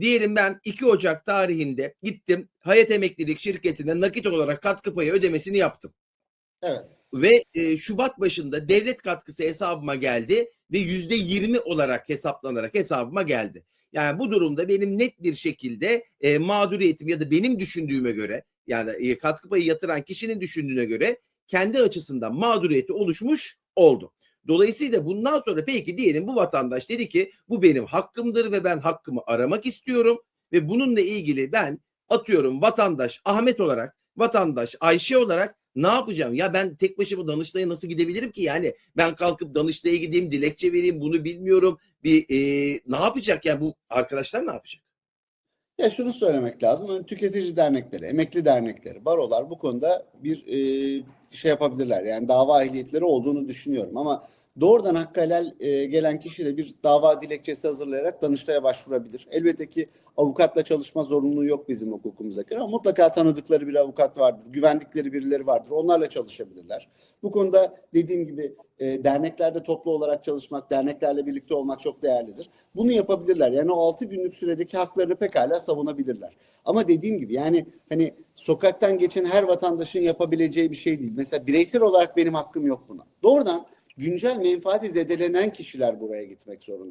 Diyelim ben 2 Ocak tarihinde gittim Hayat Emeklilik Şirketi'ne nakit olarak katkı payı ödemesini yaptım. Evet. Ve e, Şubat başında devlet katkısı hesabıma geldi ve yüzde yirmi olarak hesaplanarak hesabıma geldi. Yani bu durumda benim net bir şekilde e, mağduriyetim ya da benim düşündüğüme göre yani e, katkı payı yatıran kişinin düşündüğüne göre kendi açısından mağduriyeti oluşmuş oldu. Dolayısıyla bundan sonra peki diyelim bu vatandaş dedi ki bu benim hakkımdır ve ben hakkımı aramak istiyorum ve bununla ilgili ben atıyorum vatandaş Ahmet olarak vatandaş Ayşe olarak ne yapacağım? Ya ben tek başıma Danıştay'a nasıl gidebilirim ki? Yani ben kalkıp Danıştay'a gideyim, dilekçe vereyim bunu bilmiyorum. Bir e, ne yapacak yani bu arkadaşlar ne yapacak? Ya şunu söylemek lazım. Ön tüketici dernekleri, emekli dernekleri, barolar bu konuda bir e, şey yapabilirler. Yani dava ehliyetleri olduğunu düşünüyorum ama doğrudan hakkı helal e, gelen kişi de bir dava dilekçesi hazırlayarak Danıştay'a başvurabilir. Elbette ki avukatla çalışma zorunluluğu yok bizim hukukumuzda ama mutlaka tanıdıkları bir avukat vardır, güvendikleri birileri vardır. Onlarla çalışabilirler. Bu konuda dediğim gibi e, derneklerde toplu olarak çalışmak, derneklerle birlikte olmak çok değerlidir. Bunu yapabilirler. Yani o 6 günlük süredeki haklarını pekala savunabilirler. Ama dediğim gibi yani hani sokaktan geçen her vatandaşın yapabileceği bir şey değil. Mesela bireysel olarak benim hakkım yok buna. Doğrudan güncel menfaati zedelenen kişiler buraya gitmek zorunda.